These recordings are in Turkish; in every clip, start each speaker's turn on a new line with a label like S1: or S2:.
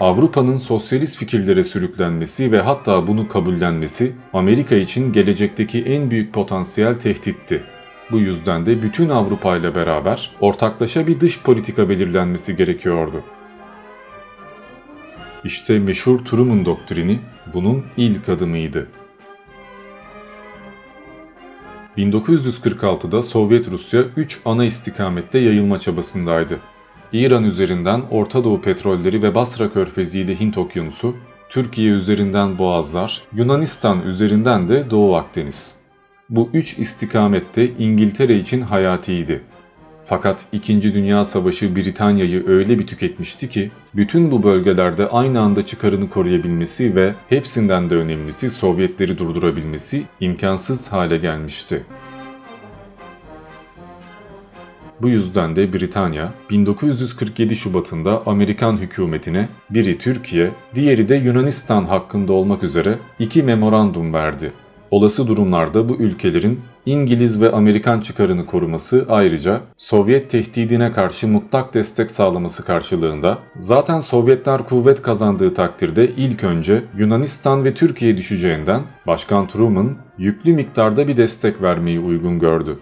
S1: Avrupa'nın sosyalist fikirlere sürüklenmesi ve hatta bunu kabullenmesi Amerika için gelecekteki en büyük potansiyel tehditti. Bu yüzden de bütün Avrupa ile beraber ortaklaşa bir dış politika belirlenmesi gerekiyordu. İşte meşhur Truman doktrini bunun ilk adımıydı. 1946'da Sovyet Rusya 3 ana istikamette yayılma çabasındaydı. İran üzerinden Orta Doğu petrolleri ve Basra Körfezi ile Hint Okyanusu, Türkiye üzerinden Boğazlar, Yunanistan üzerinden de Doğu Akdeniz. Bu üç istikamette İngiltere için hayatiydi. Fakat 2. Dünya Savaşı Britanya'yı öyle bir tüketmişti ki bütün bu bölgelerde aynı anda çıkarını koruyabilmesi ve hepsinden de önemlisi Sovyetleri durdurabilmesi imkansız hale gelmişti. Bu yüzden de Britanya 1947 Şubat'ında Amerikan hükümetine biri Türkiye, diğeri de Yunanistan hakkında olmak üzere iki memorandum verdi. Olası durumlarda bu ülkelerin İngiliz ve Amerikan çıkarını koruması ayrıca Sovyet tehdidine karşı mutlak destek sağlaması karşılığında zaten Sovyetler kuvvet kazandığı takdirde ilk önce Yunanistan ve Türkiye düşeceğinden Başkan Truman yüklü miktarda bir destek vermeyi uygun gördü.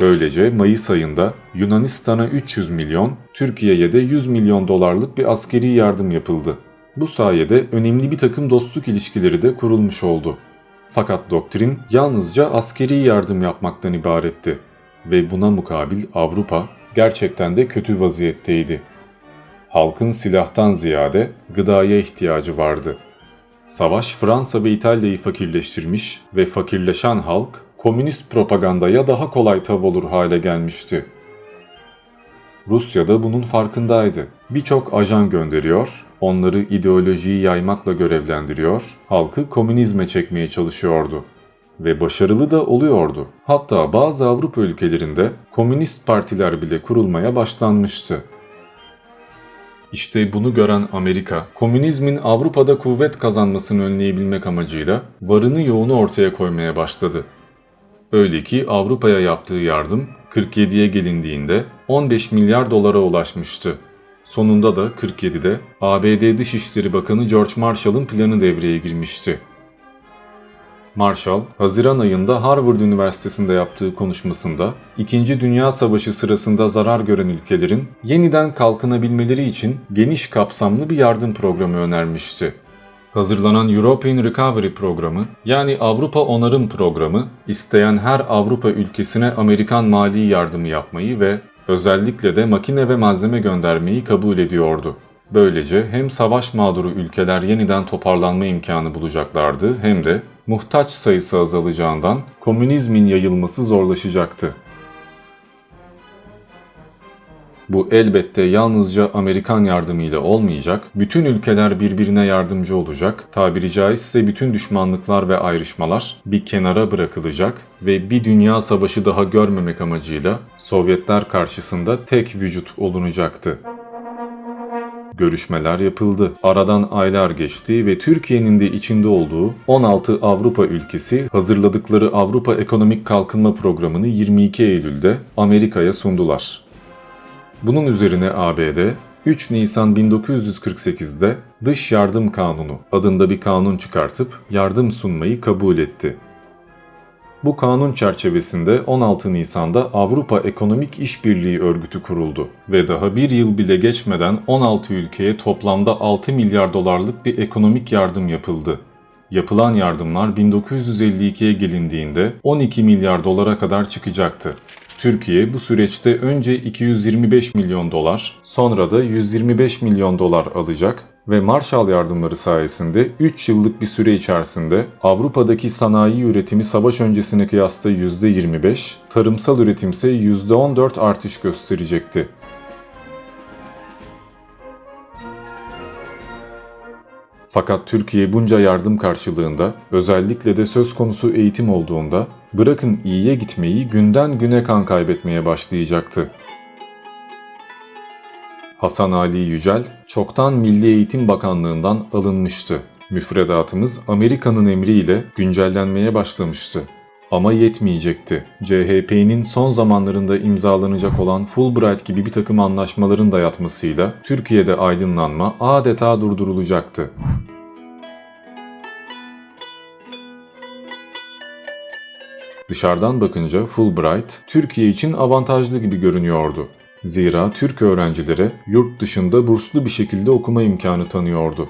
S1: Böylece Mayıs ayında Yunanistan'a 300 milyon, Türkiye'ye de 100 milyon dolarlık bir askeri yardım yapıldı. Bu sayede önemli bir takım dostluk ilişkileri de kurulmuş oldu. Fakat doktrin yalnızca askeri yardım yapmaktan ibaretti ve buna mukabil Avrupa gerçekten de kötü vaziyetteydi. Halkın silahtan ziyade gıdaya ihtiyacı vardı. Savaş Fransa ve İtalya'yı fakirleştirmiş ve fakirleşen halk komünist propagandaya daha kolay tav olur hale gelmişti. Rusya da bunun farkındaydı. Birçok ajan gönderiyor, onları ideolojiyi yaymakla görevlendiriyor, halkı komünizme çekmeye çalışıyordu. Ve başarılı da oluyordu. Hatta bazı Avrupa ülkelerinde komünist partiler bile kurulmaya başlanmıştı. İşte bunu gören Amerika, komünizmin Avrupa'da kuvvet kazanmasını önleyebilmek amacıyla varını yoğunu ortaya koymaya başladı. Öyle ki Avrupa'ya yaptığı yardım 47'ye gelindiğinde 15 milyar dolara ulaşmıştı. Sonunda da 47'de ABD Dışişleri Bakanı George Marshall'ın planı devreye girmişti. Marshall, Haziran ayında Harvard Üniversitesi'nde yaptığı konuşmasında, İkinci Dünya Savaşı sırasında zarar gören ülkelerin yeniden kalkınabilmeleri için geniş kapsamlı bir yardım programı önermişti. Hazırlanan European Recovery Programı yani Avrupa Onarım Programı isteyen her Avrupa ülkesine Amerikan mali yardımı yapmayı ve özellikle de makine ve malzeme göndermeyi kabul ediyordu. Böylece hem savaş mağduru ülkeler yeniden toparlanma imkanı bulacaklardı hem de muhtaç sayısı azalacağından komünizmin yayılması zorlaşacaktı. Bu elbette yalnızca Amerikan yardımıyla olmayacak, bütün ülkeler birbirine yardımcı olacak, tabiri caizse bütün düşmanlıklar ve ayrışmalar bir kenara bırakılacak ve bir dünya savaşı daha görmemek amacıyla Sovyetler karşısında tek vücut olunacaktı. Görüşmeler yapıldı. Aradan aylar geçti ve Türkiye'nin de içinde olduğu 16 Avrupa ülkesi hazırladıkları Avrupa Ekonomik Kalkınma Programı'nı 22 Eylül'de Amerika'ya sundular. Bunun üzerine ABD 3 Nisan 1948'de Dış Yardım Kanunu adında bir kanun çıkartıp yardım sunmayı kabul etti. Bu kanun çerçevesinde 16 Nisan'da Avrupa Ekonomik İşbirliği Örgütü kuruldu ve daha bir yıl bile geçmeden 16 ülkeye toplamda 6 milyar dolarlık bir ekonomik yardım yapıldı. Yapılan yardımlar 1952'ye gelindiğinde 12 milyar dolara kadar çıkacaktı. Türkiye bu süreçte önce 225 milyon dolar, sonra da 125 milyon dolar alacak ve Marshall yardımları sayesinde 3 yıllık bir süre içerisinde Avrupa'daki sanayi üretimi savaş öncesine kıyasla %25, tarımsal üretim ise %14 artış gösterecekti. Fakat Türkiye bunca yardım karşılığında, özellikle de söz konusu eğitim olduğunda, bırakın iyiye gitmeyi günden güne kan kaybetmeye başlayacaktı. Hasan Ali Yücel çoktan Milli Eğitim Bakanlığı'ndan alınmıştı. Müfredatımız Amerika'nın emriyle güncellenmeye başlamıştı. Ama yetmeyecekti. CHP'nin son zamanlarında imzalanacak olan Fulbright gibi bir takım anlaşmaların dayatmasıyla Türkiye'de aydınlanma adeta durdurulacaktı. Dışarıdan bakınca Fulbright, Türkiye için avantajlı gibi görünüyordu. Zira Türk öğrencilere yurt dışında burslu bir şekilde okuma imkanı tanıyordu.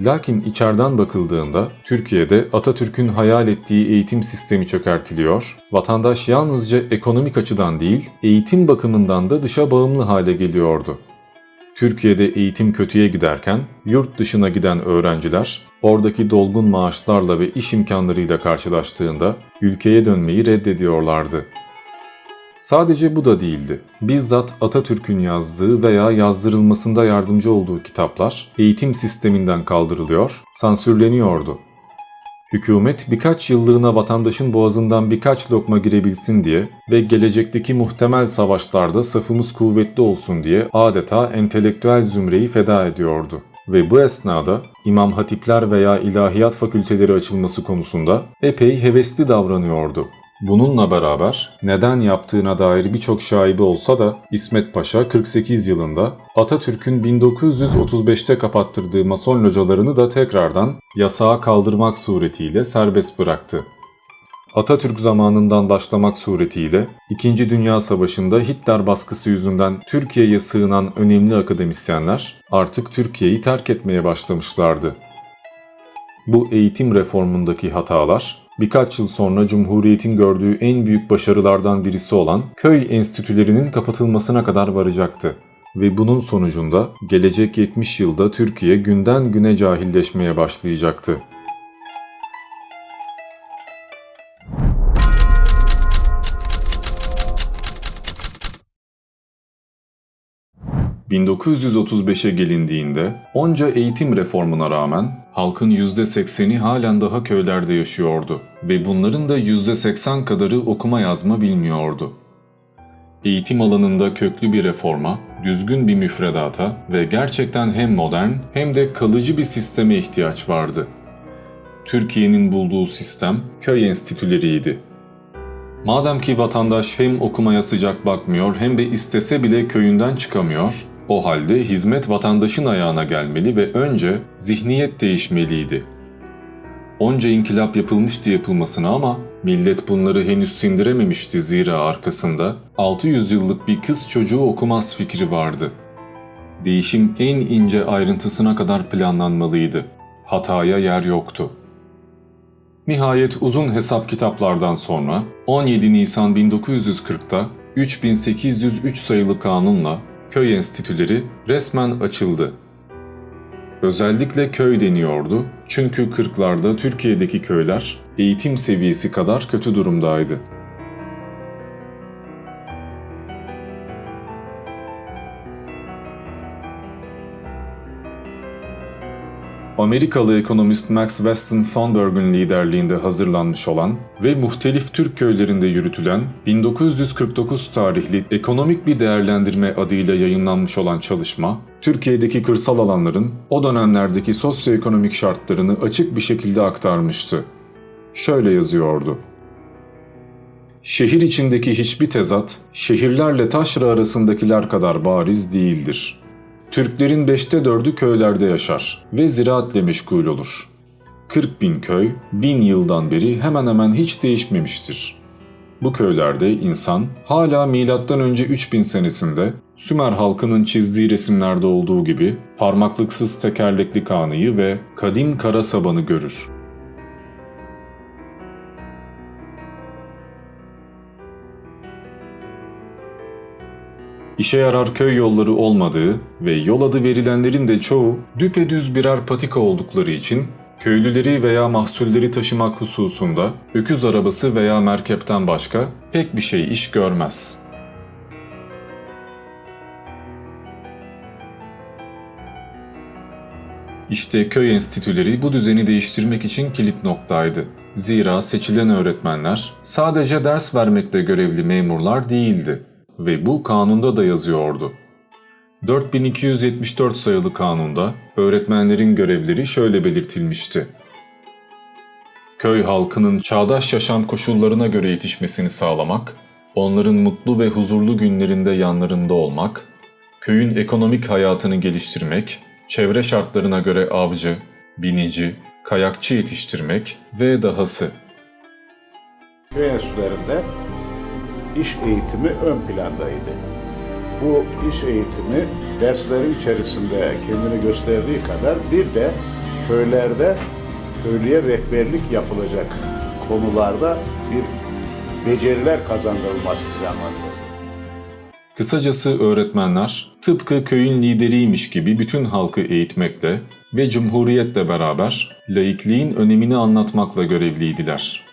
S1: Lakin içeriden bakıldığında Türkiye'de Atatürk'ün hayal ettiği eğitim sistemi çökertiliyor, vatandaş yalnızca ekonomik açıdan değil, eğitim bakımından da dışa bağımlı hale geliyordu. Türkiye'de eğitim kötüye giderken yurt dışına giden öğrenciler oradaki dolgun maaşlarla ve iş imkanlarıyla karşılaştığında ülkeye dönmeyi reddediyorlardı. Sadece bu da değildi. Bizzat Atatürk'ün yazdığı veya yazdırılmasında yardımcı olduğu kitaplar eğitim sisteminden kaldırılıyor, sansürleniyordu. Hükümet birkaç yıllığına vatandaşın boğazından birkaç lokma girebilsin diye ve gelecekteki muhtemel savaşlarda safımız kuvvetli olsun diye adeta entelektüel zümreyi feda ediyordu. Ve bu esnada İmam Hatipler veya ilahiyat fakülteleri açılması konusunda epey hevesli davranıyordu. Bununla beraber neden yaptığına dair birçok şaibe olsa da İsmet Paşa 48 yılında Atatürk'ün 1935'te kapattırdığı mason localarını da tekrardan yasağa kaldırmak suretiyle serbest bıraktı. Atatürk zamanından başlamak suretiyle 2. Dünya Savaşı'nda Hitler baskısı yüzünden Türkiye'ye sığınan önemli akademisyenler artık Türkiye'yi terk etmeye başlamışlardı. Bu eğitim reformundaki hatalar birkaç yıl sonra Cumhuriyet'in gördüğü en büyük başarılardan birisi olan köy enstitülerinin kapatılmasına kadar varacaktı. Ve bunun sonucunda gelecek 70 yılda Türkiye günden güne cahilleşmeye başlayacaktı. ...1935'e gelindiğinde onca eğitim reformuna rağmen halkın %80'i halen daha köylerde yaşıyordu ve bunların da %80 kadarı okuma yazma bilmiyordu. Eğitim alanında köklü bir reforma, düzgün bir müfredata ve gerçekten hem modern hem de kalıcı bir sisteme ihtiyaç vardı. Türkiye'nin bulduğu sistem köy enstitüleriydi. Madem ki vatandaş hem okumaya sıcak bakmıyor hem de istese bile köyünden çıkamıyor, o halde hizmet vatandaşın ayağına gelmeli ve önce zihniyet değişmeliydi. Onca inkılap yapılmıştı yapılmasına ama millet bunları henüz sindirememişti zira arkasında 600 yıllık bir kız çocuğu okumaz fikri vardı. Değişim en ince ayrıntısına kadar planlanmalıydı. Hataya yer yoktu. Nihayet uzun hesap kitaplardan sonra 17 Nisan 1940'ta 3803 sayılı kanunla köy enstitüleri resmen açıldı. Özellikle köy deniyordu çünkü kırklarda Türkiye'deki köyler eğitim seviyesi kadar kötü durumdaydı. Amerikalı ekonomist Max Weston Thornburg'un liderliğinde hazırlanmış olan ve muhtelif Türk köylerinde yürütülen 1949 tarihli ekonomik bir değerlendirme adıyla yayınlanmış olan çalışma, Türkiye'deki kırsal alanların o dönemlerdeki sosyoekonomik şartlarını açık bir şekilde aktarmıştı. Şöyle yazıyordu. Şehir içindeki hiçbir tezat, şehirlerle taşra arasındakiler kadar bariz değildir.'' Türklerin beşte dördü köylerde yaşar ve ziraatle meşgul olur. 40 bin köy, bin yıldan beri hemen hemen hiç değişmemiştir. Bu köylerde insan hala M.Ö. 3000 senesinde Sümer halkının çizdiği resimlerde olduğu gibi parmaklıksız tekerlekli kanıyı ve kadim kara sabanı görür. İşe yarar köy yolları olmadığı ve yol adı verilenlerin de çoğu düpedüz birer patika oldukları için köylüleri veya mahsulleri taşımak hususunda öküz arabası veya merkepten başka pek bir şey iş görmez. İşte köy enstitüleri bu düzeni değiştirmek için kilit noktaydı. Zira seçilen öğretmenler sadece ders vermekle görevli memurlar değildi ve bu kanunda da yazıyordu. 4274 sayılı kanunda öğretmenlerin görevleri şöyle belirtilmişti. köy halkının çağdaş yaşam koşullarına göre yetişmesini sağlamak, onların mutlu ve huzurlu günlerinde yanlarında olmak, köyün ekonomik hayatını geliştirmek, çevre şartlarına göre avcı, binici, kayakçı yetiştirmek ve dahası.
S2: köy enstitülerinde iş eğitimi ön plandaydı. Bu iş eğitimi derslerin içerisinde kendini gösterdiği kadar bir de köylerde köylüye rehberlik yapılacak konularda bir beceriler kazandırılması planlanıyor.
S1: Kısacası öğretmenler tıpkı köyün lideriymiş gibi bütün halkı eğitmekle ve cumhuriyetle beraber laikliğin önemini anlatmakla görevliydiler.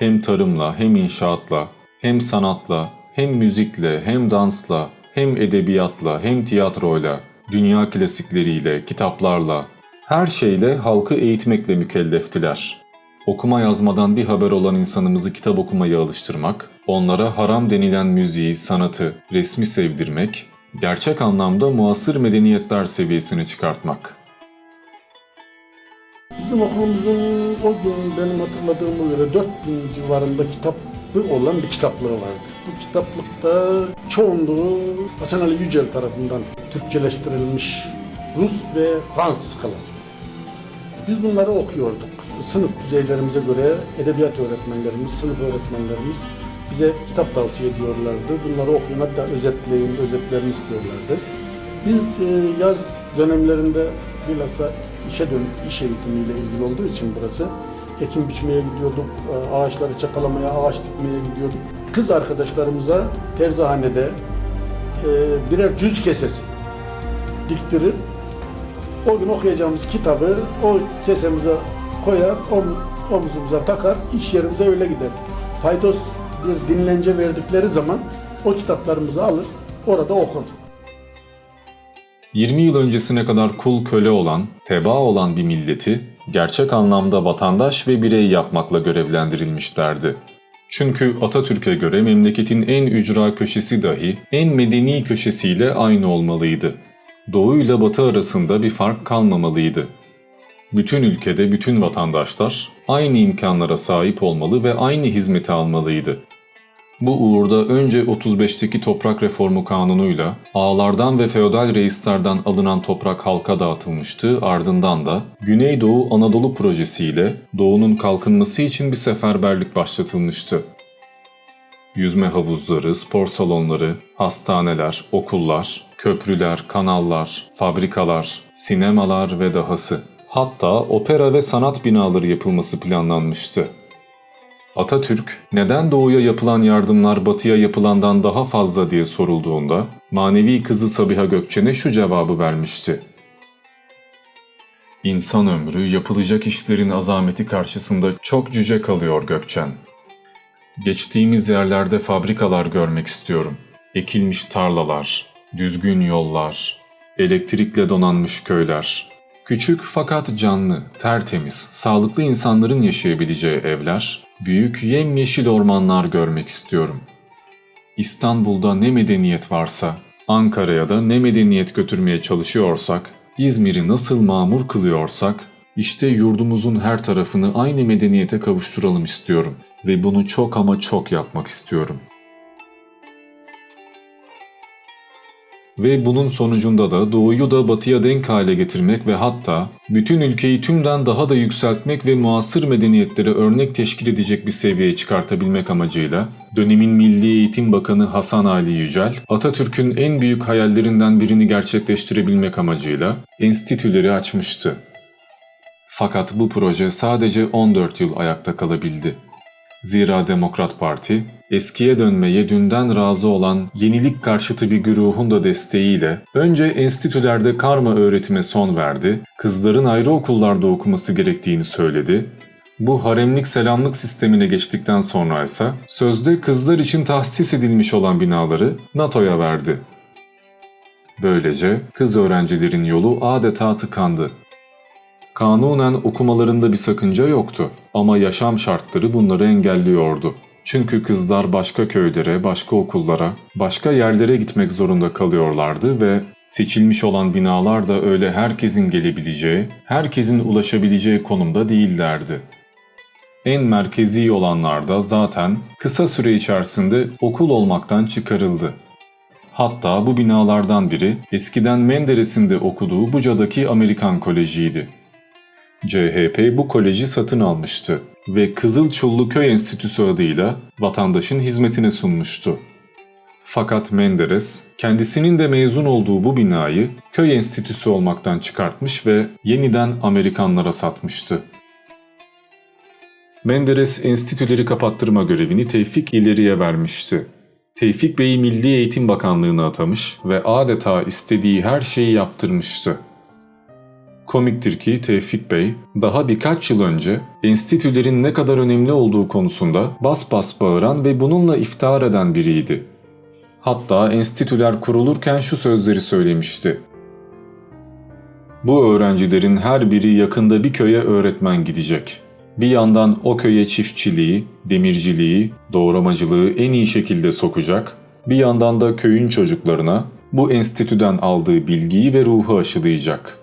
S1: Hem tarımla, hem inşaatla, hem sanatla, hem müzikle, hem dansla, hem edebiyatla, hem tiyatroyla, dünya klasikleriyle, kitaplarla, her şeyle halkı eğitmekle mükelleftiler. Okuma yazmadan bir haber olan insanımızı kitap okumaya alıştırmak, onlara haram denilen müziği, sanatı, resmi sevdirmek, gerçek anlamda muasır medeniyetler seviyesine çıkartmak.
S3: Bizim okulumuzun o gün benim hatırladığıma göre 4000 civarında kitabı olan bir kitaplığı vardı. Bu kitaplıkta çoğunluğu Hasan Ali Yücel tarafından Türkçeleştirilmiş Rus ve Fransız klasik. Biz bunları okuyorduk. Sınıf düzeylerimize göre edebiyat öğretmenlerimiz, sınıf öğretmenlerimiz bize kitap tavsiye ediyorlardı. Bunları okuyun hatta özetleyin, özetlerini istiyorlardı. Biz e, yaz dönemlerinde bilhassa işe dönük, iş eğitimiyle ilgili olduğu için burası ekim biçmeye gidiyorduk, e, ağaçları çakalamaya, ağaç dikmeye gidiyorduk. Kız arkadaşlarımıza terzihanede e, birer cüz kesesi diktirir. O gün okuyacağımız kitabı o kesemize koyar, om- omzumuza takar, iş yerimize öyle gider. Faydos bir dinlence verdikleri zaman o kitaplarımızı alır, orada okurdu.
S1: 20 yıl öncesine kadar kul köle olan, teba olan bir milleti gerçek anlamda vatandaş ve birey yapmakla görevlendirilmişlerdi. Çünkü Atatürk'e göre memleketin en ücra köşesi dahi en medeni köşesiyle aynı olmalıydı. Doğu ile Batı arasında bir fark kalmamalıydı. Bütün ülkede bütün vatandaşlar aynı imkanlara sahip olmalı ve aynı hizmeti almalıydı. Bu uğurda önce 35'teki toprak reformu kanunuyla ağalardan ve feodal reislerden alınan toprak halka dağıtılmıştı ardından da Güneydoğu Anadolu projesiyle doğunun kalkınması için bir seferberlik başlatılmıştı. Yüzme havuzları, spor salonları, hastaneler, okullar, köprüler, kanallar, fabrikalar, sinemalar ve dahası. Hatta opera ve sanat binaları yapılması planlanmıştı. Atatürk, neden doğuya yapılan yardımlar batıya yapılandan daha fazla diye sorulduğunda, manevi kızı Sabiha Gökçen'e şu cevabı vermişti. İnsan ömrü yapılacak işlerin azameti karşısında çok cüce kalıyor Gökçen. Geçtiğimiz yerlerde fabrikalar görmek istiyorum. Ekilmiş tarlalar, düzgün yollar, elektrikle donanmış köyler, küçük fakat canlı, tertemiz, sağlıklı insanların yaşayabileceği evler, büyük yemyeşil ormanlar görmek istiyorum. İstanbul'da ne medeniyet varsa, Ankara'ya da ne medeniyet götürmeye çalışıyorsak, İzmir'i nasıl mamur kılıyorsak, işte yurdumuzun her tarafını aynı medeniyete kavuşturalım istiyorum ve bunu çok ama çok yapmak istiyorum. Ve bunun sonucunda da doğuyu da batıya denk hale getirmek ve hatta bütün ülkeyi tümden daha da yükseltmek ve muasır medeniyetlere örnek teşkil edecek bir seviyeye çıkartabilmek amacıyla dönemin Milli Eğitim Bakanı Hasan Ali Yücel, Atatürk'ün en büyük hayallerinden birini gerçekleştirebilmek amacıyla enstitüleri açmıştı. Fakat bu proje sadece 14 yıl ayakta kalabildi. Zira Demokrat Parti, eskiye dönmeye dünden razı olan yenilik karşıtı bir güruhun da desteğiyle önce enstitülerde karma öğretime son verdi, kızların ayrı okullarda okuması gerektiğini söyledi. Bu haremlik selamlık sistemine geçtikten sonra ise sözde kızlar için tahsis edilmiş olan binaları NATO'ya verdi. Böylece kız öğrencilerin yolu adeta tıkandı. Kanunen okumalarında bir sakınca yoktu ama yaşam şartları bunları engelliyordu. Çünkü kızlar başka köylere, başka okullara, başka yerlere gitmek zorunda kalıyorlardı ve seçilmiş olan binalar da öyle herkesin gelebileceği, herkesin ulaşabileceği konumda değillerdi. En merkezi olanlar da zaten kısa süre içerisinde okul olmaktan çıkarıldı. Hatta bu binalardan biri eskiden Menderes'in de okuduğu Buca'daki Amerikan Koleji'ydi. CHP bu koleji satın almıştı ve Kızıl Çullu Köy Enstitüsü adıyla vatandaşın hizmetine sunmuştu. Fakat Menderes kendisinin de mezun olduğu bu binayı köy enstitüsü olmaktan çıkartmış ve yeniden Amerikanlara satmıştı. Menderes enstitüleri kapattırma görevini Tevfik İleri'ye vermişti. Tevfik Bey'i Milli Eğitim Bakanlığı'na atamış ve adeta istediği her şeyi yaptırmıştı. Komiktir ki Tevfik Bey daha birkaç yıl önce enstitülerin ne kadar önemli olduğu konusunda bas bas bağıran ve bununla iftihar eden biriydi. Hatta enstitüler kurulurken şu sözleri söylemişti. Bu öğrencilerin her biri yakında bir köye öğretmen gidecek. Bir yandan o köye çiftçiliği, demirciliği, doğramacılığı en iyi şekilde sokacak, bir yandan da köyün çocuklarına bu enstitüden aldığı bilgiyi ve ruhu aşılayacak.''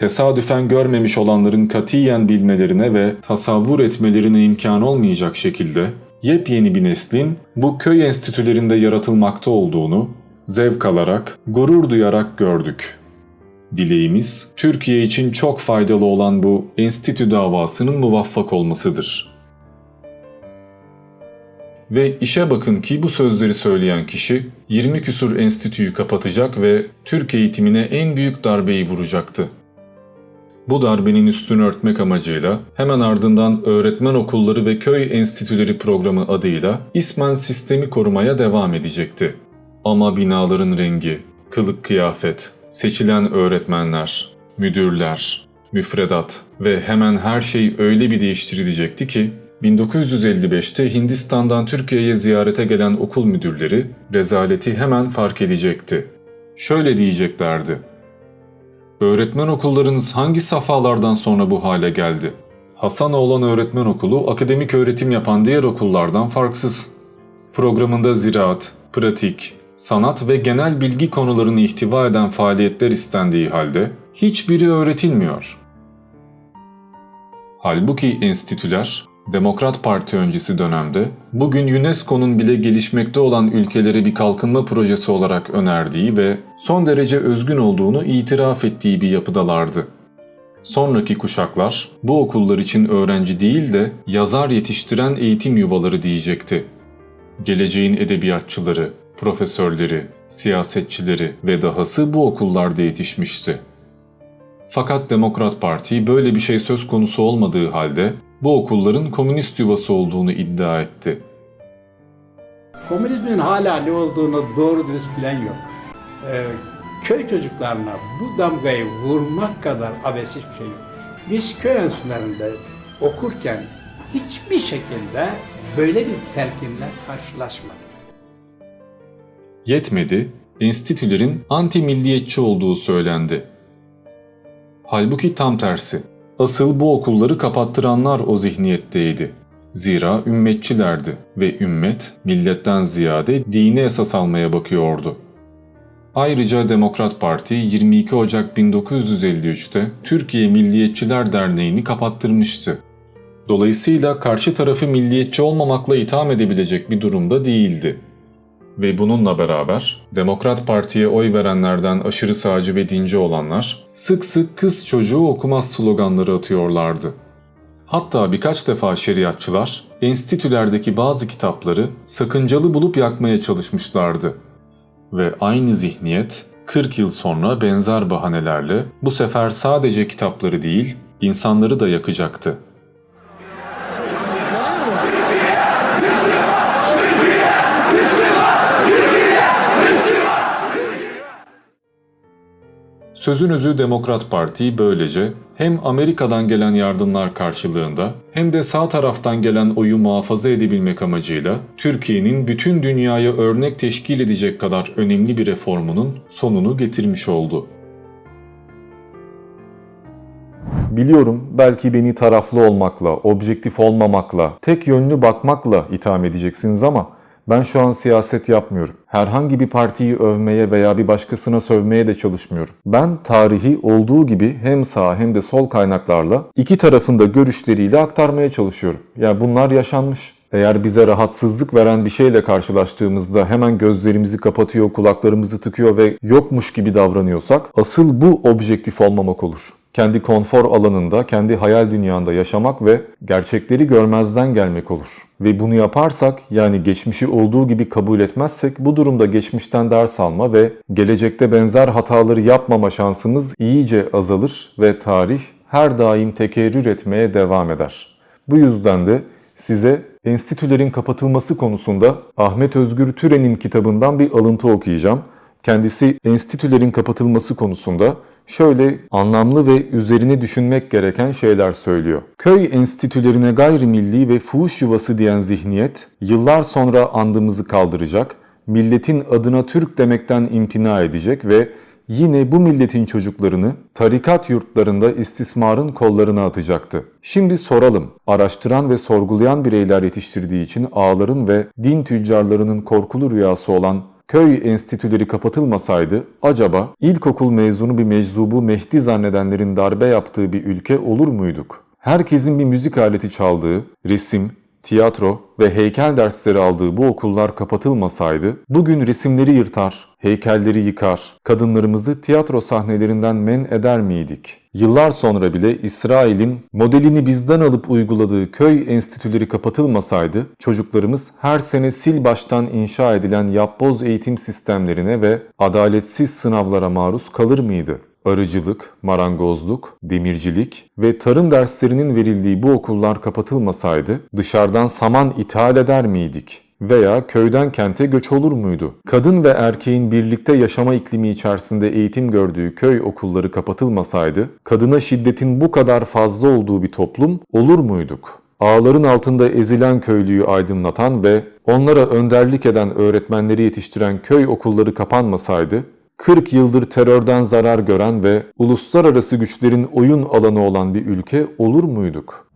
S1: Tesadüfen görmemiş olanların katiyen bilmelerine ve tasavvur etmelerine imkan olmayacak şekilde yepyeni bir neslin bu köy enstitülerinde yaratılmakta olduğunu zevk alarak, gurur duyarak gördük. Dileğimiz Türkiye için çok faydalı olan bu enstitü davasının muvaffak olmasıdır. Ve işe bakın ki bu sözleri söyleyen kişi 20 küsur enstitüyü kapatacak ve Türk eğitimine en büyük darbeyi vuracaktı. Bu darbenin üstünü örtmek amacıyla hemen ardından öğretmen okulları ve köy enstitüleri programı adıyla ismen sistemi korumaya devam edecekti. Ama binaların rengi, kılık kıyafet, seçilen öğretmenler, müdürler, müfredat ve hemen her şey öyle bir değiştirilecekti ki 1955'te Hindistan'dan Türkiye'ye ziyarete gelen okul müdürleri rezaleti hemen fark edecekti. Şöyle diyeceklerdi. Öğretmen okullarınız hangi safhalardan sonra bu hale geldi? Hasanoğlan Öğretmen Okulu akademik öğretim yapan diğer okullardan farksız. Programında ziraat, pratik, sanat ve genel bilgi konularını ihtiva eden faaliyetler istendiği halde hiçbiri öğretilmiyor. Halbuki enstitüler Demokrat Parti öncesi dönemde bugün UNESCO'nun bile gelişmekte olan ülkelere bir kalkınma projesi olarak önerdiği ve son derece özgün olduğunu itiraf ettiği bir yapıdalardı. Sonraki kuşaklar bu okullar için öğrenci değil de yazar yetiştiren eğitim yuvaları diyecekti. Geleceğin edebiyatçıları, profesörleri, siyasetçileri ve dahası bu okullarda yetişmişti. Fakat Demokrat Parti böyle bir şey söz konusu olmadığı halde bu okulların komünist yuvası olduğunu iddia etti.
S4: Komünizmin hala ne olduğunu doğru dürüst bilen yok. Ee, köy çocuklarına bu damgayı vurmak kadar abes hiçbir şey yok. Biz köy enstitülerinde okurken hiçbir şekilde böyle bir telkinle karşılaşmadık.
S1: Yetmedi, enstitülerin anti-milliyetçi olduğu söylendi. Halbuki tam tersi. Asıl bu okulları kapattıranlar o zihniyetteydi. Zira ümmetçilerdi ve ümmet milletten ziyade dini esas almaya bakıyordu. Ayrıca Demokrat Parti 22 Ocak 1953'te Türkiye Milliyetçiler Derneği'ni kapattırmıştı. Dolayısıyla karşı tarafı milliyetçi olmamakla itham edebilecek bir durumda değildi. Ve bununla beraber Demokrat Parti'ye oy verenlerden aşırı sağcı ve dinci olanlar sık sık kız çocuğu okumaz sloganları atıyorlardı. Hatta birkaç defa şeriatçılar enstitülerdeki bazı kitapları sakıncalı bulup yakmaya çalışmışlardı. Ve aynı zihniyet 40 yıl sonra benzer bahanelerle bu sefer sadece kitapları değil, insanları da yakacaktı. Sözün özü Demokrat Parti böylece hem Amerika'dan gelen yardımlar karşılığında hem de sağ taraftan gelen oyu muhafaza edebilmek amacıyla Türkiye'nin bütün dünyaya örnek teşkil edecek kadar önemli bir reformunun sonunu getirmiş oldu. Biliyorum belki beni taraflı olmakla, objektif olmamakla, tek yönlü bakmakla itham edeceksiniz ama ben şu an siyaset yapmıyorum. Herhangi bir partiyi övmeye veya bir başkasına sövmeye de çalışmıyorum. Ben tarihi olduğu gibi hem sağ hem de sol kaynaklarla iki tarafında görüşleriyle aktarmaya çalışıyorum. Yani bunlar yaşanmış. Eğer bize rahatsızlık veren bir şeyle karşılaştığımızda hemen gözlerimizi kapatıyor, kulaklarımızı tıkıyor ve yokmuş gibi davranıyorsak asıl bu objektif olmamak olur. Kendi konfor alanında, kendi hayal dünyanda yaşamak ve gerçekleri görmezden gelmek olur. Ve bunu yaparsak yani geçmişi olduğu gibi kabul etmezsek bu durumda geçmişten ders alma ve gelecekte benzer hataları yapmama şansımız iyice azalır ve tarih her daim tekerrür etmeye devam eder. Bu yüzden de size enstitülerin kapatılması konusunda Ahmet Özgür Türen'in kitabından bir alıntı okuyacağım. Kendisi enstitülerin kapatılması konusunda şöyle anlamlı ve üzerine düşünmek gereken şeyler söylüyor. Köy enstitülerine gayrimilli ve fuhuş yuvası diyen zihniyet yıllar sonra andımızı kaldıracak, milletin adına Türk demekten imtina edecek ve yine bu milletin çocuklarını tarikat yurtlarında istismarın kollarına atacaktı. Şimdi soralım, araştıran ve sorgulayan bireyler yetiştirdiği için ağların ve din tüccarlarının korkulu rüyası olan köy enstitüleri kapatılmasaydı acaba ilkokul mezunu bir meczubu Mehdi zannedenlerin darbe yaptığı bir ülke olur muyduk? Herkesin bir müzik aleti çaldığı, resim, tiyatro ve heykel dersleri aldığı bu okullar kapatılmasaydı bugün resimleri yırtar, heykelleri yıkar, kadınlarımızı tiyatro sahnelerinden men eder miydik? Yıllar sonra bile İsrail'in modelini bizden alıp uyguladığı köy enstitüleri kapatılmasaydı çocuklarımız her sene sil baştan inşa edilen yapboz eğitim sistemlerine ve adaletsiz sınavlara maruz kalır mıydı? Arıcılık, marangozluk, demircilik ve tarım derslerinin verildiği bu okullar kapatılmasaydı dışarıdan saman ithal eder miydik? Veya köyden kente göç olur muydu? Kadın ve erkeğin birlikte yaşama iklimi içerisinde eğitim gördüğü köy okulları kapatılmasaydı, kadına şiddetin bu kadar fazla olduğu bir toplum olur muyduk? Ağların altında ezilen köylüyü aydınlatan ve onlara önderlik eden öğretmenleri yetiştiren köy okulları kapanmasaydı, 40 yıldır terörden zarar gören ve uluslararası güçlerin oyun alanı olan bir ülke olur muyduk?